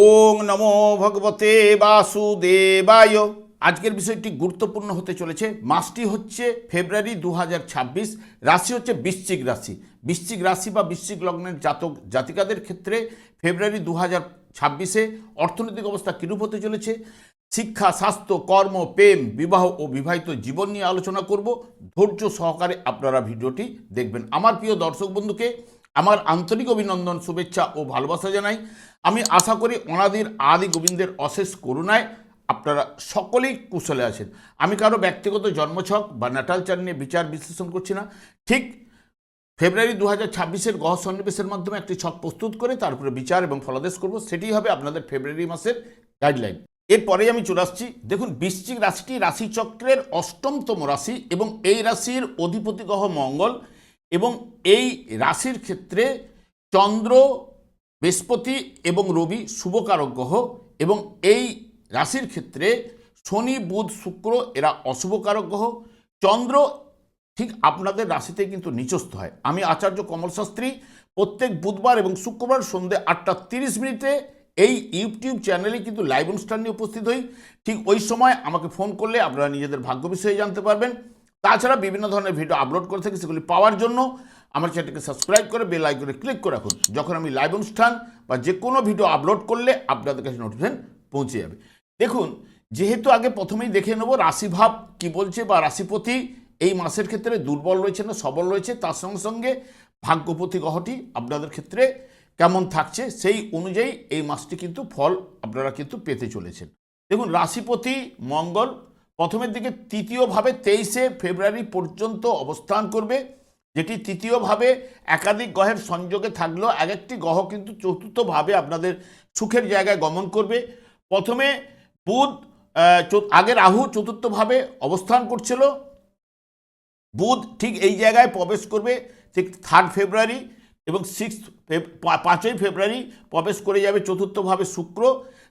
ওং নমো ভগবতে বাসুদেবায়। আজকের বিষয়টি গুরুত্বপূর্ণ হতে চলেছে। মাসটি হচ্ছে ফেব্রুয়ারি দু হাজার ছাব্বিশ, রাশি হচ্ছে বৃশ্চিক রাশি। বৃশ্চিক রাশি বা বৃশ্চিক লগ্নের জাতক জাতিকাদের ক্ষেত্রে ফেব্রুয়ারি দু হাজার ছাব্বিশে অর্থনৈতিক অবস্থা কীরূপ হতে চলেছে? শিক্ষা, স্বাস্থ্য, কর্ম, প্রেম, বিবাহ ও বিবাহিত জীবন নিয়ে আলোচনা করব। ধৈর্য সহকারে আপনারা ভিডিওটি দেখবেন। আমার প্রিয় দর্শক বন্ধুকে আমার আন্তরিক অভিনন্দন, শুভেচ্ছা ও ভালোবাসা জানাই। আমি আশা করি অনাদির আদি গোবিন্দের অশেষ করুণায় আপনারা সকলেই কুশলে আছেন। আমি কারও ব্যক্তিগত জন্মছক বা নাটাল চার নিয়ে বিচার বিশ্লেষণ করছি না। ঠিক ফেব্রুয়ারি দু হাজার ছাব্বিশের গহ সন্নিবেশের মাধ্যমে একটি ছক প্রস্তুত করে তারপরে বিচার এবং ফলাদেশ করব, সেটি হবে আপনাদের ফেব্রুয়ারি মাসের গাইডলাইন এরপরেই আমি চলে আসছি। দেখুন, বৃশ্চিক রাশিটি রাশিচক্রের অষ্টমতম রাশি এবং এই রাশির অধিপতি গ্রহ মঙ্গল। এবং এই রাশির ক্ষেত্রে চন্দ্র, বৃহস্পতি এবং রবি শুভকারক গ্রহ এবং এই রাশির ক্ষেত্রে শনি, বুধ, শুক্র এরা অশুভকারক গ্রহ। চন্দ্র ঠিক আপনাদের রাশিতে কিন্তু নিচস্থ হয়। আমি আচার্য কমল শাস্ত্রী প্রত্যেক বুধবার এবং শুক্রবার সন্ধ্যে আটটা তিরিশ মিনিটে এই ইউটিউব চ্যানেলে কিন্তু লাইভ অনুষ্ঠান নিয়ে উপস্থিত হই। ঠিক ওই সময় আমাকে ফোন করলে আপনারা নিজেদের ভাগ্য বিষয়ে জানতে পারবেন। তাছাড়া বিভিন্ন ধরনের ভিডিও আপলোড করে থাকি, সেগুলি পাওয়ার জন্য আমার চ্যানেলকে সাবস্ক্রাইব করে বেল আইকনে ক্লিক করে রাখুন। যখন আমি লাইভ অনুষ্ঠান বা যে কোনো ভিডিও আপলোড করলে আপনাদের কাছে নোটিফিকেশন পৌঁছে যাবে। দেখুন, যেহেতু আগে প্রথমেই দেখে নেব রাশিভাব কি বলছে বা রাশিপতি এই মাসের ক্ষেত্রে দুর্বল রয়েছে না সবল রয়েছে, তার সঙ্গে সঙ্গে ভাগ্যপতি গ্রহটি আপনাদের ক্ষেত্রে কেমন থাকছে সেই অনুযায়ী এই মাসটি কিন্তু ফল আপনারা কিন্তু পেতে চলেছেন। দেখুন, রাশিপতি মঙ্গল প্রথমের দিকে তৃতীয়ভাবে তেইশে ফেব্রুয়ারি পর্যন্ত অবস্থান করবে, যেটি তৃতীয়ভাবে একাধিক গ্রহের সংযোগে থাকলেও এক একটি গ্রহ কিন্তু চতুর্থভাবে আপনাদের সুখের জায়গায় গমন করবে। প্রথমে বুধ আগে রাহু চতুর্থভাবে অবস্থান করছিল। বুধ ঠিক এই জায়গায় প্রবেশ করবে, ঠিক থার্ড ফেব্রুয়ারি এবং সিক্স পাঁচই ফেব্রুয়ারি প্রবেশ করে যাবে চতুর্থভাবে শুক্র।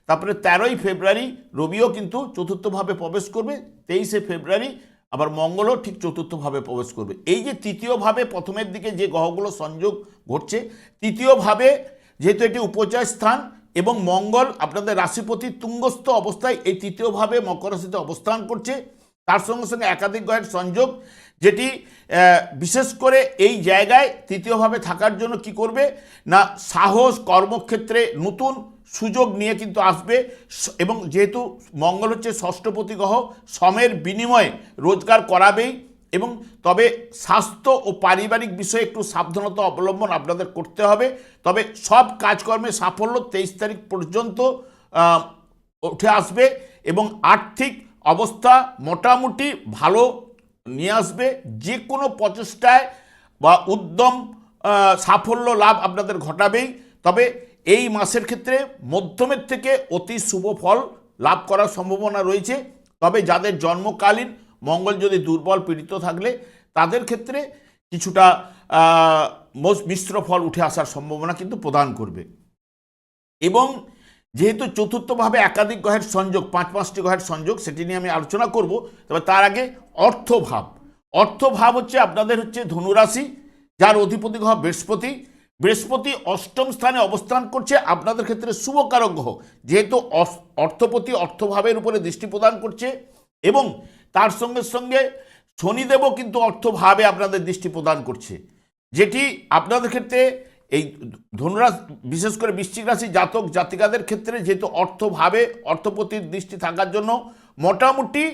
তারপরে তেরোই ফেব্রুয়ারি রবিও কিন্তু চতুর্থভাবে প্রবেশ করবে, তেইশে ফেব্রুয়ারি আবার মঙ্গলও ঠিক চতুর্থভাবে প্রবেশ করবে। এই যে তৃতীয়ভাবে প্রথমের দিকে যে গ্রহগুলো সংযোগ ঘটছে, তৃতীয়ভাবে যেহেতু এটি উপচয় স্থান এবং মঙ্গল আপনাদের রাশিপতি তুঙ্গস্থ অবস্থায় এই তৃতীয়ভাবে মকর রাশিতে অবস্থান করছে, তার সঙ্গে সঙ্গে একাধিক গ্রহের সংযোগ, যেটি বিশেষ করে এই জায়গায় তৃতীয়ভাবে থাকার জন্য কি করবে? না, সাহস, কর্মক্ষেত্রে নতুন সুযোগ নিয়ে কিন্তু আসবে। এবং যেহেতু মঙ্গল হচ্ছে ষষ্ঠপতি গ্রহ শ্রমের বিনিময়ে রোজগার করাবেই এবং তবে স্বাস্থ্য ও পারিবারিক বিষয়ে একটু সাবধানতা অবলম্বন আপনাদের করতে হবে। তবে সব কাজকর্মে সাফল্য তেইশ তারিখ পর্যন্ত উঠে আসবে এবং আর্থিক অবস্থা মোটামুটি ভালো নিয়ে আসবে। যে কোনো প্রচেষ্টায় বা উদ্যম সাফল্য লাভ আপনাদের ঘটাবেই। তবে এই মাসের ক্ষেত্রে মধ্যমের থেকে অতি শুভ ফল লাভ করার সম্ভাবনা রয়েছে। তবে যাদের জন্মকালীন মঙ্গল যদি দুর্বল পীড়িত থাকলে, তাদের ক্ষেত্রে কিছুটা মিশ্র ফল উঠে আসার সম্ভাবনা কিন্তু প্রদান করবে। এবং যেহেতু চতুর্থভাবে একাধিক গ্রহের সংযোগ, পাঁচ পাঁচটি গ্রহের সংযোগ, সেটি নিয়ে আমি আলোচনা করব। তবে তার আগে অর্থভাব। অর্থভাব হচ্ছে আপনাদের হচ্ছে ধনুরাশি, যার অধিপতি গ্রহ বৃহস্পতি। বৃহস্পতি অষ্টম স্থানে অবস্থান করছে। আপনাদের ক্ষেত্রে শুভকারক গ্রহ, যেহেতু অর্থপতি অর্থভাবের উপরে দৃষ্টি প্রদান করছে এবং তার সঙ্গে সঙ্গে শনিদেবও কিন্তু অর্থভাবে আপনাদের দৃষ্টি প্রদান করছে। যেটি আপনাদের ক্ষেত্রে এই ধনুরাশ, বিশেষ করে বৃশ্চিক রাশি জাতক জাতিকাদের ক্ষেত্রে যেহেতু অর্থভাবে অর্থপতির দৃষ্টি থাকার জন্য মোটামুটি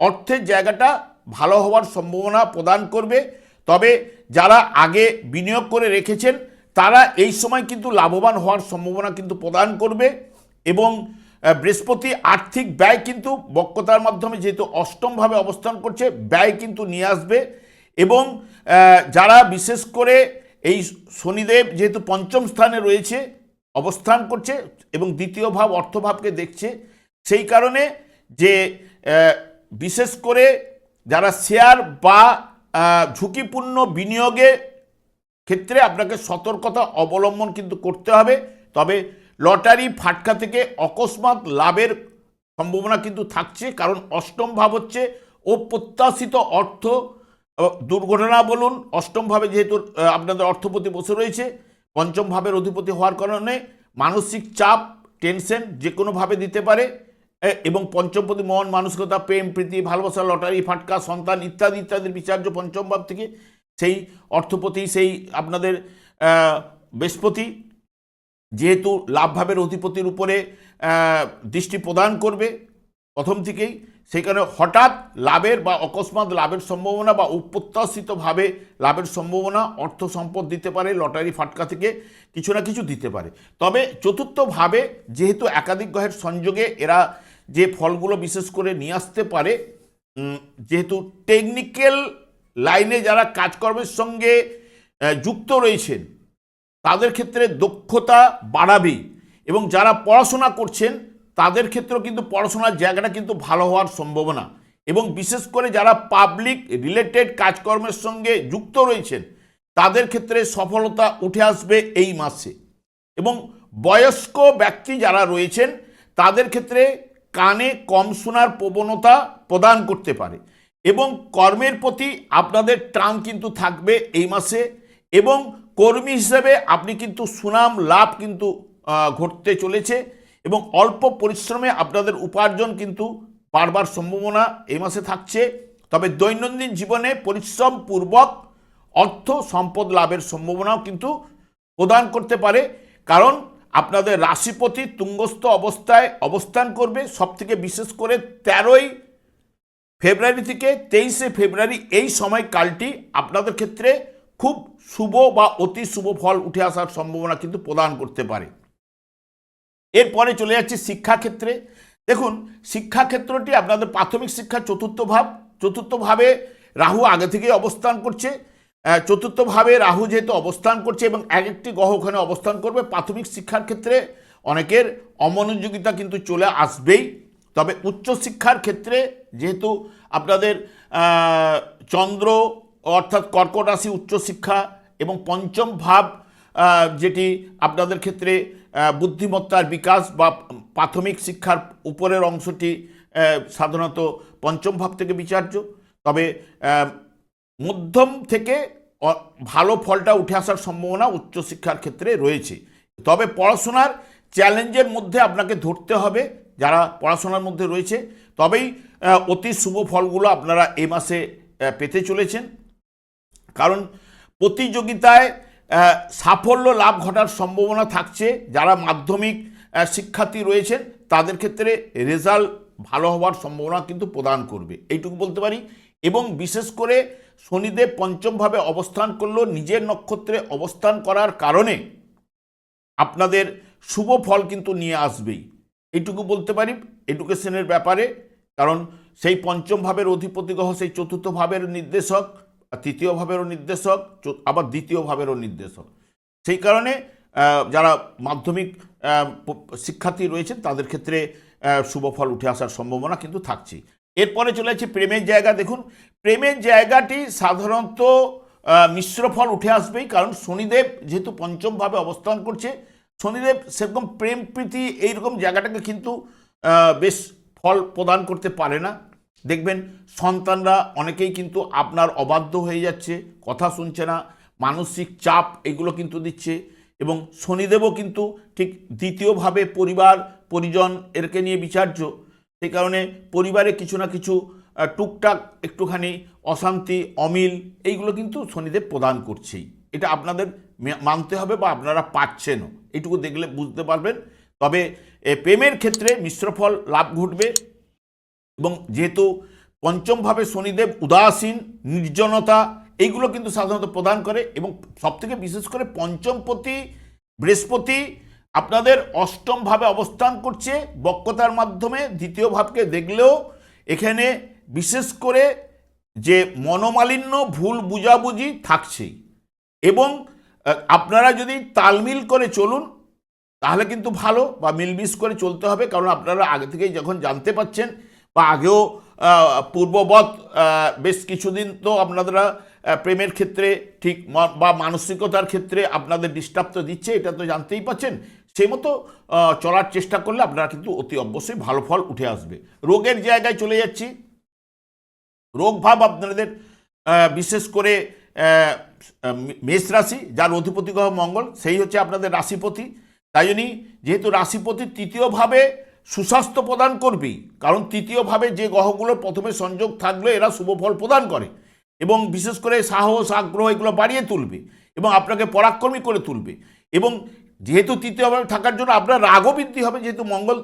অর্থের জায়গাটা ভালো হওয়ার সম্ভাবনা প্রদান করবে। তবে যারা আগে বিনিয়োগ করে রেখেছেন তারা এই সময় কিন্তু লাভবান হওয়ার সম্ভাবনা কিন্তু প্রদান করবে এবং বৃহস্পতি আর্থিক ব্যয় কিন্তু বক্রতার মাধ্যমে যেহেতু অষ্টমভাবে অবস্থান করছে, ব্যয় কিন্তু নিয়ে আসবে এবং যারা বিশেষ করে এই শনিদেব যেহেতু পঞ্চম স্থানে রয়েছে, অবস্থান করছে এবং দ্বিতীয় ভাব, অর্থভাবকে দেখছে, সেই কারণে যে বিশেষ করে যারা শেয়ার বা ঝুঁকিপূর্ণ বিনিয়োগে ক্ষেত্রে আপনাকে সতর্কতা অবলম্বন কিন্তু করতে হবে। তবে লটারি ফাটকা থেকে অকস্মাৎ লাভের সম্ভাবনা কিন্তু থাকছে, কারণ অষ্টম ভাব হচ্ছে অপ্রত্যাশিত অর্থ দুর্ঘটনা বলুন, অষ্টম ভাবে যেহেতু আপনাদের অর্থপতি বসে রয়েছে, পঞ্চম ভাবের অধিপতি হওয়ার কারণে মানসিক চাপ, টেনশন যে কোনোভাবে দিতে পারে এবং পঞ্চমপতি মন, মানসিকতা, প্রেম, প্রীতি, ভালোবাসা, লটারি, ফাটকা, সন্তান ইত্যাদি, ইত্যাদির বিচার্য পঞ্চম ভাব থেকে সেই অর্থপতি, সেই আপনাদের বৃহস্পতি যেহেতু লাভভাবের অধিপতির উপরে দৃষ্টি প্রদান করবে প্রথম থেকেই কারণে হঠাৎ লাভের বা অকস্মাৎ লাভের সম্ভাবনা বা অপ্রত্যাশিতভাবে লাভের সম্ভাবনা অর্থ সম্পদ দিতে পারে, লটারি ফাটকা থেকে কিছু না কিছু দিতে পারে। তবে চতুর্থভাবে যেহেতু একাধিক গ্রহের সংযোগে এরা যে ফলগুলো বিশেষ করে নিয়ে আসতে পারে যেহেতু টেকনিক্যাল লাইনে যারা কাজকর্মের সঙ্গে যুক্ত রয়েছেন, তাদের ক্ষেত্রে দক্ষতা বাড়াবেই এবং যারা পড়াশোনা করছেন, তাদের ক্ষেত্রেও কিন্তু পড়াশোনার জায়গাটা কিন্তু ভালো হওয়ার সম্ভাবনা। এবং বিশেষ করে যারা পাবলিক রিলেটেড কাজকর্মের সঙ্গে যুক্ত রয়েছেন, তাদের ক্ষেত্রে সফলতা উঠে আসবে এই মাসে। এবং বয়স্ক ব্যক্তি যারা রয়েছেন, তাদের ক্ষেত্রে কানে কম শোনার প্রবণতা প্রদান করতে পারে। এবং কর্মের প্রতি আপনাদের টান কিন্তু থাকবে এই মাসে এবং কর্মী হিসেবে আপনি কিন্তু সুনাম, লাভ কিন্তু ঘটতে চলেছে এবং অল্প পরিশ্রমে আপনাদের উপার্জন কিন্তু বাড়বার সম্ভাবনা এই মাসে থাকছে। তবে দৈনন্দিন জীবনে পরিশ্রম পূর্বক অর্থ সম্পদ লাভের সম্ভাবনাও কিন্তু প্রদান করতে পারে। কারণ আপনাদের রাশিপতি তুঙ্গস্থ অবস্থায় অবস্থান করবে। সবথেকে বিশেষ করে তেরোই ফেব্রুয়ারি থেকে তেইশে ফেব্রুয়ারি এই সময়কালটি আপনাদের ক্ষেত্রে খুব শুভ বা অতি শুভ ফল উঠে আসার সম্ভাবনা কিন্তু প্রদান করতে পারে। এরপরে চলে যাচ্ছে শিক্ষাক্ষেত্রে। দেখুন, শিক্ষাক্ষেত্রটি আপনাদের প্রাথমিক শিক্ষা চতুর্থ ভাব। চতুর্থ ভাবে রাহু আগে থেকেই অবস্থান করছে। চতুর্থভাবে রাহু যেহেতু অবস্থান করছে এবং এক একটি গ্রহ ওখানে অবস্থান করবে, প্রাথমিক শিক্ষার ক্ষেত্রে অনেকের অমনোযোগিতা কিন্তু চলে আসবেই। তবে উচ্চশিক্ষার ক্ষেত্রে যেহেতু আপনাদের চন্দ্র অর্থাৎ কর্কট রাশি উচ্চশিক্ষা এবং পঞ্চম ভাব যেটি আপনাদের ক্ষেত্রে বুদ্ধিমত্তার বিকাশ বা প্রাথমিক শিক্ষার উপরের অংশটি সাধারণত পঞ্চম ভাব থেকে বিচার্য। তবে মধ্যম থেকে ভালো ফলটা উঠে আসার সম্ভাবনা উচ্চশিক্ষার ক্ষেত্রে রয়েছে। তবে পড়াশোনার চ্যালেঞ্জের মধ্যে আপনাকে ধরতে হবে। যারা পড়াশোনার মধ্যে রয়েছে, তবেই অতি শুভ ফলগুলো আপনারা এ মাসে পেতে চলেছেন। কারণ প্রতিযোগিতায় সাফল্য লাভ ঘটার সম্ভাবনা থাকছে। যারা মাধ্যমিক শিক্ষার্থী রয়েছেন, তাদের ক্ষেত্রে রেজাল্ট ভালো হওয়ার সম্ভাবনা কিন্তু প্রদান করবে। এইটুকু বলতে পারি। এবং বিশেষ করে শনিদেব পঞ্চমভাবে অবস্থান করলেও নিজের নক্ষত্রে অবস্থান করার কারণে আপনাদের শুভ ফল কিন্তু নিয়ে আসবেই। এইটুকু বলতে পারি এডুকেশনের ব্যাপারে কারণ সেই পঞ্চম ভাবের অধিপতি গ্রহ সেই চতুর্থ ভাবের নির্দেশক তৃতীয় ভাবেরও নির্দেশক আবার দ্বিতীয় ভাবেরও নির্দেশক। সেই কারণে যারা মাধ্যমিক শিক্ষার্থী রয়েছেন তাদের ক্ষেত্রে আহ, শুভ ফল উঠে আসার সম্ভাবনা কিন্তু থাকছে এরপরে চলে যাচ্ছে প্রেমের জায়গা। দেখুন প্রেমের জায়গাটি সাধারণত মিশ্র ফল উঠে আসবেই কারণ শনিদেব যেহেতু পঞ্চমভাবে অবস্থান করছে শনিদেব সেরকম প্রেম প্রীতি এইরকম জায়গাটাকে কিন্তু বেশ ফল প্রদান করতে পারে না। দেখবেন সন্তানরা অনেকেই কিন্তু আপনার অবাধ্য হয়ে যাচ্ছে, কথা শুনছে না, মানসিক চাপ এগুলো কিন্তু দিচ্ছে এবং শনিদেবও কিন্তু ঠিক দ্বিতীয়ভাবে পরিবার, পরিজন এরকে নিয়ে বিচার্য। সেই কারণে পরিবারে কিছু না কিছু টুকটাক একটুখানি অশান্তি, অমিল এইগুলো কিন্তু শনিদেব প্রদান করছেই। এটা আপনাদের মানতে হবে বা আপনারা পাচ্ছেনও। এটুকু দেখলে বুঝতে পারবেন। তবে প্রেমের ক্ষেত্রে মিশ্রফল লাভ ঘটবে এবং যেহেতু পঞ্চমভাবে শনিদেব উদাসীন, নির্জনতা, এইগুলো কিন্তু সাধারণত প্রদান করে এবং সবথেকে বিশেষ করে পঞ্চমপতি, বৃহস্পতি আপনাদের অষ্টমভাবে অবস্থান করছে বক্রতার মাধ্যমে। দ্বিতীয় ভাবকে দেখলেও এখানে বিশেষ করে যে মনোমালিন্য, ভুল বুঝাবুঝি থাকছেই। এবং আপনারা যদি তালমিল করে চলুন, তাহলে কিন্তু ভালো, বা মিলমিশ করে চলতে হবে, কারণ আপনারা আগে থেকেই যখন জানতে পাচ্ছেন, বা আগেও পূর্ববৎ বেশ কিছুদিন তো আপনারা প্রেমের ক্ষেত্রে, ঠিক বা মানসিকতার ক্ষেত্রে আপনাদের ডিস্টার্ব তো দিচ্ছে, এটা তো জানতেই পাচ্ছেন, সেই মতো চলার চেষ্টা করলে আপনারা কিন্তু অতি অবশ্যই ভালো ফল উঠে আসবে। রোগের জায়গায় চলে যাচ্ছি। রোগ ভাব আপনাদের বিশেষ করে মেষ রাশি, যার অধিপতি গ্রহ মঙ্গল, সেই হচ্ছে আপনাদের রাশিপতি। তাই জন্যই যেহেতু রাশিপতি তৃতীয়ভাবে সুস্বাস্থ্য প্রদান করবেই, কারণ তৃতীয়ভাবে যে গ্রহগুলোর প্রথমে সংযোগ থাকলে এরা শুভ ফল প্রদান করে এবং বিশেষ করে সাহস, আগ্রহ এগুলো বাড়িয়ে তুলবে এবং আপনাকে পরাক্রমী করে তুলবে। এবং যেহেতু তৃতীয়ভাবে থাকার জন্য আপনার রাগও বৃদ্ধি হবে, যেহেতু মঙ্গল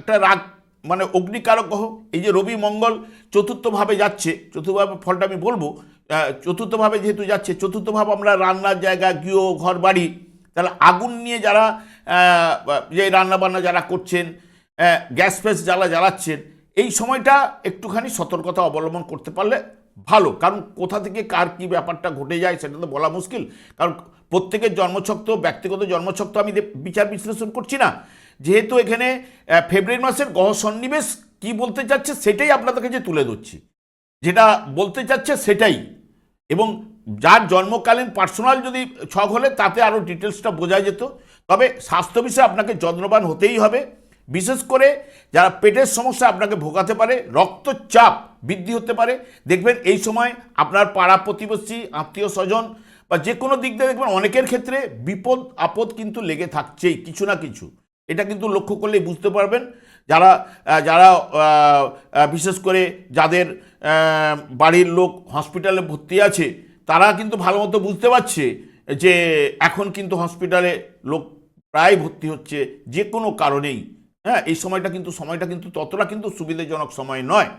একটা রাগ মানে অগ্নিকারক গ্রহ, এই যে রবি মঙ্গল চতুর্থভাবে যাচ্ছে, চতুর্থভাবে ফলটা আমি বলব চতুর্থভাবে যেহেতু যাচ্ছে, চতুর্থভাবে আমরা রান্নার জায়গা, গৃহ ঘর বাড়ি তাহলে আগুন নিয়ে যারা যে রান্না বান্না যারা করছেন গ্যাস ফ্যাস জ্বালা জ্বালাচ্ছেন, এই সময়টা একটুখানি সতর্কতা অবলম্বন করতে পারলে ভালো। কারণ কোথা থেকে কার কি ব্যাপারটা ঘটে যায় সেটা তো বলা মুশকিল। কারণ প্রত্যেকের জন্মছক তো, ব্যক্তিগত জন্মছক তো আমি বিচার বিশ্লেষণ করছি না। যেহেতু এখানে ফেব্রুয়ারি মাসের গহ সন্নিবেশ কি বলতে চাচ্ছে সেটাই আপনাদের কাছে তুলে ধরছি। যেটা বলতে চাচ্ছে সেটাই। এবং যার জন্মকালীন পার্সোনাল যদি ছক হলে তাতে আরও ডিটেলসটা বোঝা যেত। তবে স্বাস্থ্য বিষয়ে আপনাকে যত্নবান হতেই হবে। বিশেষ করে যারা পেটের সমস্যা আপনাকে ভোগাতে পারে, রক্তচাপ বৃদ্ধি হতে পারে, দেখবেন এই সময় আপনার পাড়া প্রতিবেশী, আত্মীয় স্বজন বা যে কোনো দিক দিয়ে দেখবেন অনেকের ক্ষেত্রে বিপদ, আপদ কিন্তু লেগে থাকছেই কিছু না কিছু। এটা কিন্তু লক্ষ্য করলেই বুঝতে পারবেন। যারা যারা বিশেষ করে যাদের বাড়ির লোক হসপিটালে ভর্তি আছে, তারা কিন্তু ভালো মতো বুঝতে পারছে যে এখন কিন্তু হসপিটালে লোক প্রায় ভর্তি হচ্ছে যে কোনো কারণেই। হ্যাঁ এই সময়টা কিন্তু সময়টা কিন্তু ততটা কিন্তু সুবিধাজনক সময় নয়।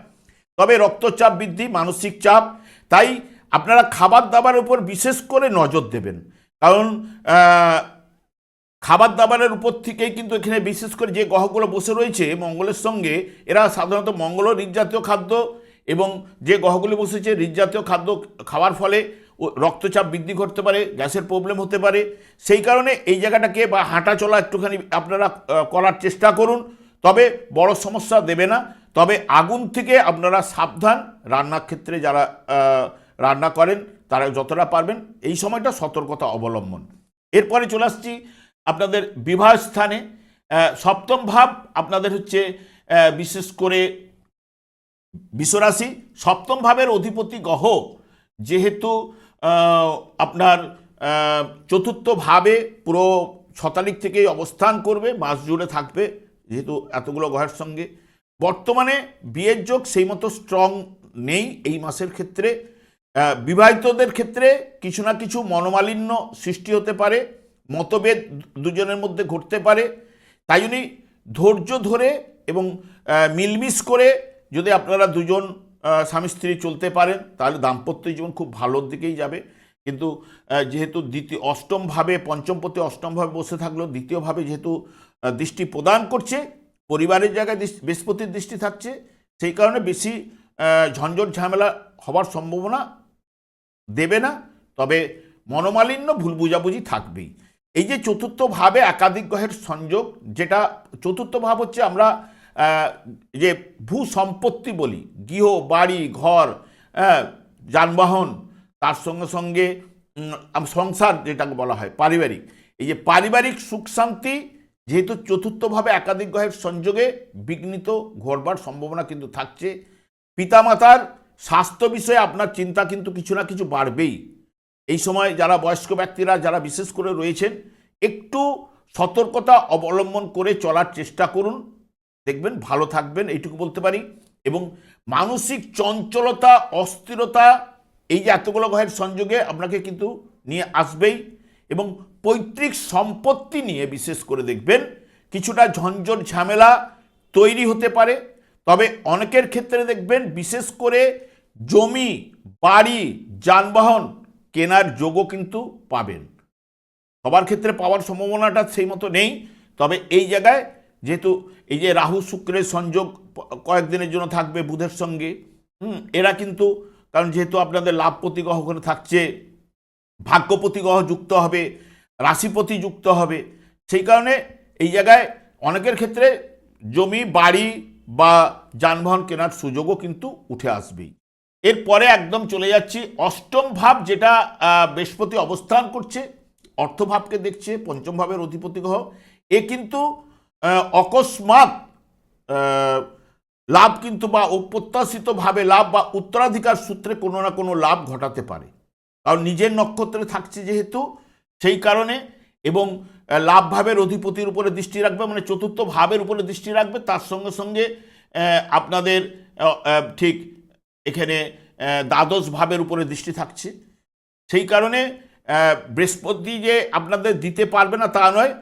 তবে রক্তচাপ বৃদ্ধি, মানসিক চাপ, তাই আপনারা খাবার দাবার উপর বিশেষ করে নজর দেবেন। কারণ খাবার দাবারের উপর থেকেই কিন্তু এখানে বিশেষ করে যে গ্রহগুলো বসে রয়েছে মঙ্গলের সঙ্গে, এরা সাধারণত মঙ্গলও ঋৎজাতীয় খাদ্য এবং যে গ্রহগুলি বসেছে ঋৎজাতীয় খাদ্য খাওয়ার ফলে রক্তচাপ বৃদ্ধি ঘটতে পারে, গ্যাসের প্রবলেম হতে পারে। সেই কারণে এই জায়গাটাকে বা হাঁটা চলা একটুখানি আপনারা করার চেষ্টা করুন। তবে বড় সমস্যা দেবে না। তবে আগুন থেকে আপনারা সাবধান। রান্নার ক্ষেত্রে যারা রান্না করেন, তারা যতটা পারবেন এই সময়টা সতর্কতা অবলম্বন। এরপরে চলে আসছি আপনাদের বিবাহ স্থানে সপ্তম ভাব আপনাদের হচ্ছে বিশেষ করে বিশ্বরাশি সপ্তম ভাবের অধিপতি গ্রহ, যেহেতু আপনার চতুর্থ ভাবে পুরো ছ তারিখ থেকেই অবস্থান করবে, মাস জুড়ে থাকবে, যেহেতু এতগুলো গ্রহের সঙ্গে। বর্তমানে বিয়ের যোগ সেই মতো স্ট্রং নেই এই মাসের ক্ষেত্রে। বিবাহিতদের ক্ষেত্রে কিছু না কিছু মনোমালিন্য সৃষ্টি হতে পারে, মতভেদ দুজনের মধ্যে ঘটতে পারে। তাই জন্যই ধৈর্য ধরে এবং মিলমিশ করে যদি আপনারা দুজন স্বামী স্ত্রী চলতে পারেন, তাহলে দাম্পত্য জীবন খুব ভালোর দিকেই যাবে। কিন্তু যেহেতু দ্বিতীয় অষ্টমভাবে, পঞ্চমপতি অষ্টমভাবে বসে থাকলেও দ্বিতীয়ভাবে যেহেতু দৃষ্টি প্রদান করছে, পরিবারের জায়গায় বৃহস্পতির দৃষ্টি থাকছে, সেই কারণে বেশি ঝঞ্ঝট ঝামেলা হওয়ার সম্ভাবনা দেবে না। তবে মনোমালিন্য, ভুল বুঝাবুঝি থাকবেই। এই যে চতুর্থ ভাবে একাধিক গ্রহের সংযোগ, যেটা চতুর্থ ভাব হচ্ছে আমরা যে ভূ সম্পত্তি বলি, গৃহ, বাড়ি, ঘর যানবাহন, তার সঙ্গে সঙ্গে সংসার যেটাকে বলা হয়, পারিবারিক। এই যে পারিবারিক সুখ শান্তি যেহেতু চতুর্থভাবে একাধিক গ্রহের সংযোগে বিঘ্নিত ঘটবার সম্ভাবনা কিন্তু থাকছে, পিতামাতার স্বাস্থ্য বিষয়ে আপনার চিন্তা কিন্তু কিছু না কিছু বাড়বেই। এই সময় যারা বয়স্ক ব্যক্তিরা, যারা বিশেষ করে রয়েছেন, একটু সতর্কতা অবলম্বন করে চলার চেষ্টা করুন। দেখবেন, ভালো থাকবেন, এইটুকু বলতে পারি। এবং মানসিক চঞ্চলতা, অস্থিরতা, এই যে এতগুলো গ্রহের সংযোগে আপনাকে কিন্তু নিয়ে আসবেই। এবং পৈতৃক সম্পত্তি নিয়ে বিশেষ করে দেখবেন, কিছুটা ঝঞ্ঝট ঝামেলা তৈরি হতে পারে। তবে অনেকের ক্ষেত্রে দেখবেন, বিশেষ করে জমি, বাড়ি, যানবাহন কেনার যোগও কিন্তু পাবেন। সবার ক্ষেত্রে পাওয়ার সম্ভাবনাটা সেই মতো নেই। তবে এই জায়গায় যেহেতু এই যে রাহু শুক্রের সংযোগ কয়েকদিনের জন্য থাকবে বুধের সঙ্গে, হুম, এরা কিন্তু, কারণ যেহেতু আপনাদের লাভপতি গ্রহ ওখানে থাকছে ভাগ্যপতি গ্রহ যুক্ত হবে, রাশিপতি যুক্ত হবে, সেই কারণে এই জায়গায় অনেকের ক্ষেত্রে জমি, বাড়ি বা যানবাহন কেনার সুযোগও কিন্তু উঠে আসবেই। এরপরে একদম চলে যাচ্ছি, অষ্টম ভাব যেটা বৃহস্পতি অবস্থান করছে, অর্থভাবকে দেখছে, পঞ্চম ভাবের অধিপতি গ্রহ এ কিন্তু অকস্মাৎ লাভ কিন্তু বা অপ্রত্যাশিতভাবে লাভ বা উত্তরাধিকার সূত্রে কোনো না কোনো লাভ ঘটাতে পারে। কারণ নিজের নক্ষত্রে থাকছে যেহেতু সেই কারণে এবং আহ, লাভ ভাবের অধিপতির উপরে দৃষ্টি রাখবে মানে চতুর্থ ভাবের উপরে দৃষ্টি রাখবে তার সঙ্গে সঙ্গে আপনাদের ঠিক এখানে দ্বাদশ ভাবের উপরে দৃষ্টি থাকছে। সেই কারণে বৃহস্পতি যে আপনাদের দিতে পারবে না তা নয়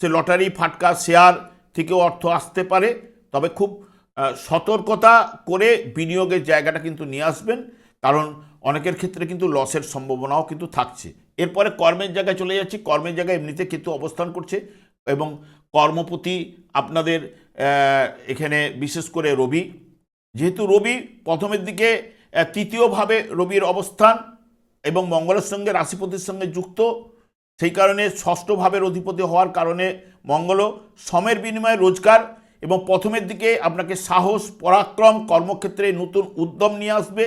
সে লটারি, ফাটকা, শেয়ার থেকেও অর্থ আসতে পারে। তবে খুব সতর্কতা করে বিনিয়োগের জায়গাটা কিন্তু নিয়ে আসবেন। কারণ অনেকের ক্ষেত্রে কিন্তু লসের সম্ভাবনাও কিন্তু থাকছে। এরপরে কর্মের জায়গায় চলে যাচ্ছি। কর্মের জায়গায় এমনিতে কিন্তু অবস্থান করছে এবং কর্মপতি আপনাদের এখানে বিশেষ করে রবি। যেহেতু রবি প্রথমের দিকে তৃতীয়ভাবে রবির অবস্থান এবং মঙ্গলের সঙ্গে রাশিপতির সঙ্গে যুক্ত। সেই কারণে ষষ্ঠ ভাবের অধিপতি হওয়ার কারণে মঙ্গল সমের বিনিময়ে রোজগার এবং প্রথমের দিকে আপনাকে সাহস, পরাক্রম, কর্মক্ষেত্রে নতুন উদ্যম নিয়ে আসবে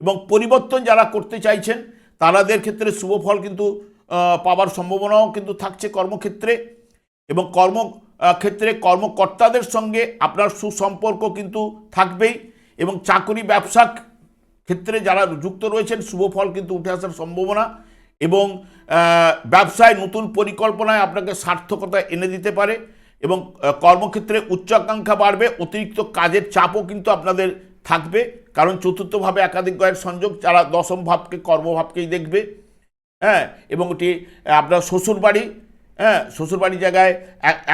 এবং পরিবর্তন যারা করতে চাইছেন, তারাদের ক্ষেত্রে শুভ ফল কিন্তু পাওয়ার সম্ভাবনাও কিন্তু থাকছে কর্মক্ষেত্রে এবং কর্ম ক্ষেত্রে কর্মকর্তাদের সঙ্গে আপনার সুসম্পর্ক কিন্তু থাকবেই এবং চাকরি ব্যবসা ক্ষেত্রে যারা যুক্ত রয়েছেন, শুভ ফল কিন্তু উঠে আসার সম্ভাবনা এবং ব্যবসায় নতুন পরিকল্পনায় আপনাকে সার্থকতা এনে দিতে পারে এবং কর্মক্ষেত্রে উচ্চাকাঙ্ক্ষা বাড়বে, অতিরিক্ত কাজের চাপও কিন্তু আপনাদের থাকবে। কারণ চতুর্থভাবে একাধিক গ্রহের সংযোগ, যারা দশম ভাবকে কর্মভাবকেই দেখবে। হ্যাঁ এবং এটি আপনার শ্বশুরবাড়ি হ্যাঁ শ্বশুরবাড়ি জায়গায়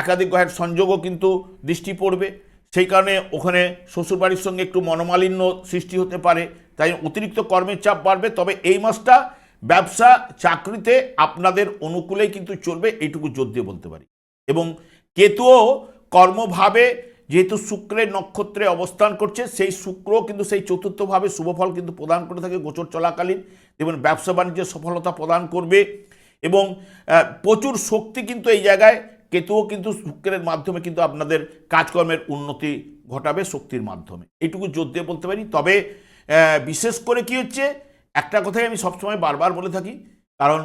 একাধিক গ্রহের সংযোগও কিন্তু দৃষ্টি পড়বে। সেই কারণে ওখানে শ্বশুরবাড়ির সঙ্গে একটু মনোমালিন্য সৃষ্টি হতে পারে। তাই অতিরিক্ত কর্মের চাপ বাড়বে। তবে এই মাসটা ব্যবসা চাকরিতে আপনাদের অনুকূলেই কিন্তু চলবে, এইটুকু জোর দিয়ে বলতে পারি। এবং কেতুও কর্মভাবে যেহেতু শুক্রের নক্ষত্রে অবস্থান করছে, সেই শুক্র কিন্তু সেই চতুর্থভাবে শুভফল কিন্তু প্রদান করে থাকে গোচর চলাকালীন। এবং ব্যবসা বাণিজ্যের সফলতা প্রদান করবে এবং প্রচুর শক্তি কিন্তু এই জায়গায়। কেতুও কিন্তু শুক্রের মাধ্যমে কিন্তু আপনাদের কাজকর্মের উন্নতি ঘটাবে শক্তির মাধ্যমে। এটুকু জোর দিয়ে বলতে পারি। তবে বিশেষ করে কি হচ্ছে? একটা কথাই আমি সবসময় বারবার বলে থাকি, কারণ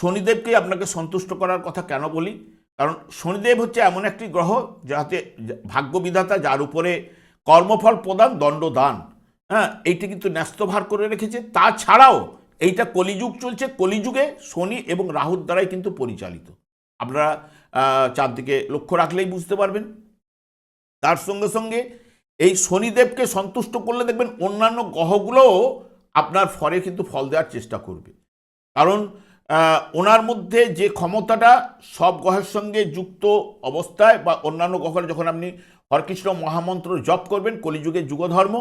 শনিদেবকে আপনাকে সন্তুষ্ট করার কথা কেন বলি? কারণ শনিদেব হচ্ছে এমন একটি গ্রহ যাতে ভাগ্যবিধাতা, যার উপরে কর্মফল প্রদান, দণ্ডদান। হ্যাঁ এইটা কিন্তু ন্যস্তভার করে রেখেছে। তাছাড়াও এইটা কলিযুগ চলছে। কলিযুগে শনি এবং রাহুর দ্বারাই কিন্তু পরিচালিত। আপনারা চারদিকে লক্ষ্য রাখলেই বুঝতে পারবেন। তার সঙ্গে সঙ্গে এই শনিদেবকে সন্তুষ্ট করলে দেখবেন অন্যান্য গ্রহগুলোও আপনার ফলে কিন্তু ফল দেওয়ার চেষ্টা করবে। কারণ ওনার মধ্যে যে ক্ষমতাটা সব গ্রহের সঙ্গে যুক্ত অবস্থায় বা অন্যান্য গ্রহের যখন আপনি হরকৃষ্ণ মহামন্ত্র জপ করবেন, কলিযুগের যুগধর্ম,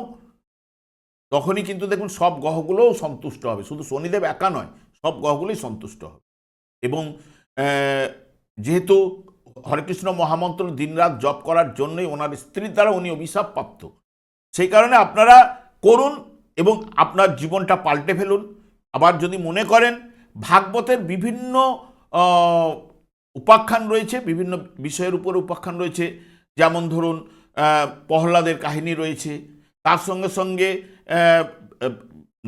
তখনই কিন্তু দেখুন সব গ্রহগুলোও সন্তুষ্ট হবে। শুধু শনিদেব একা নয়, সব গ্রহগুলোই সন্তুষ্ট হবে। এবং যেহেতু হরেকৃষ্ণ মহামন্ত্র দিনরাত জপ করার জন্যই ওনার স্ত্রীর দ্বারা উনি অভিশাপ প্রাপ্ত সেই কারণে আপনারা করুন এবং আপনার জীবনটা পাল্টে ফেলুন। আবার যদি মনে করেন, ভাগবতের বিভিন্ন উপাখ্যান রয়েছে, বিভিন্ন বিষয়ের উপর উপাখ্যান রয়েছে। যেমন ধরুন প্রহ্লাদের কাহিনী রয়েছে। তার সঙ্গে সঙ্গে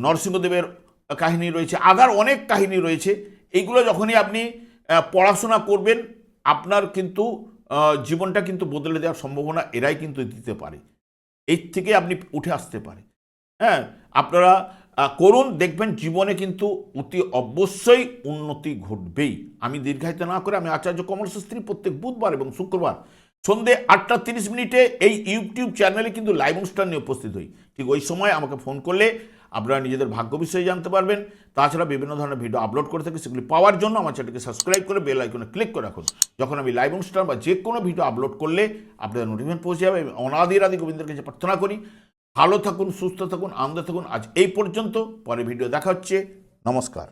নরসিংহদেবের কাহিনী রয়েছে। আদার অনেক কাহিনী রয়েছে। এইগুলো যখনই আপনি পড়াশোনা করবেন, আপনার কিন্তু জীবনটা কিন্তু বদলে দেওয়ার সম্ভাবনা এরাই কিন্তু দিতে পারে। এর থেকে আপনি উঠে আসতে পারে। হ্যাঁ আপনারা করুন, দেখবেন জীবনে কিন্তু অতি অবশ্যই উন্নতি ঘটবেই। আমি দীর্ঘায়িত না করে আমি আচার্য কমল শাস্ত্রী প্রত্যেক বুধবার এবং শুক্রবার সন্ধে আটটা তিরিশ মিনিটে এই ইউটিউব চ্যানেলে কিন্তু লাইভ অনুষ্ঠান নিয়ে উপস্থিত হই। ঠিক ওই সময় আমাকে ফোন করলে আপনারা নিজেদের ভাগ্য বিষয়ে জানতে পারবেন। তাছাড়া বিভিন্ন ধরনের ভিডিও আপলোড করে থাকি, সেগুলি পাওয়ার জন্য আমার চ্যানেলকে সাবস্ক্রাইব করে বেল আইকনে ক্লিক করে রাখুন। যখন আমি লাইভ অনুষ্ঠান বা যে কোনো ভিডিও আপলোড করলে আপনাদের নোটিফিকেশন পৌঁছে যাবে আমি অনাদির আদি গোবিন্দের কাছে প্রার্থনা করি ভালো থাকুন সুস্থ থাকুন আনন্দ থাকুন। আজ এই পর্যন্ত পরে ভিডিও দেখা হচ্ছে। নমস্কার।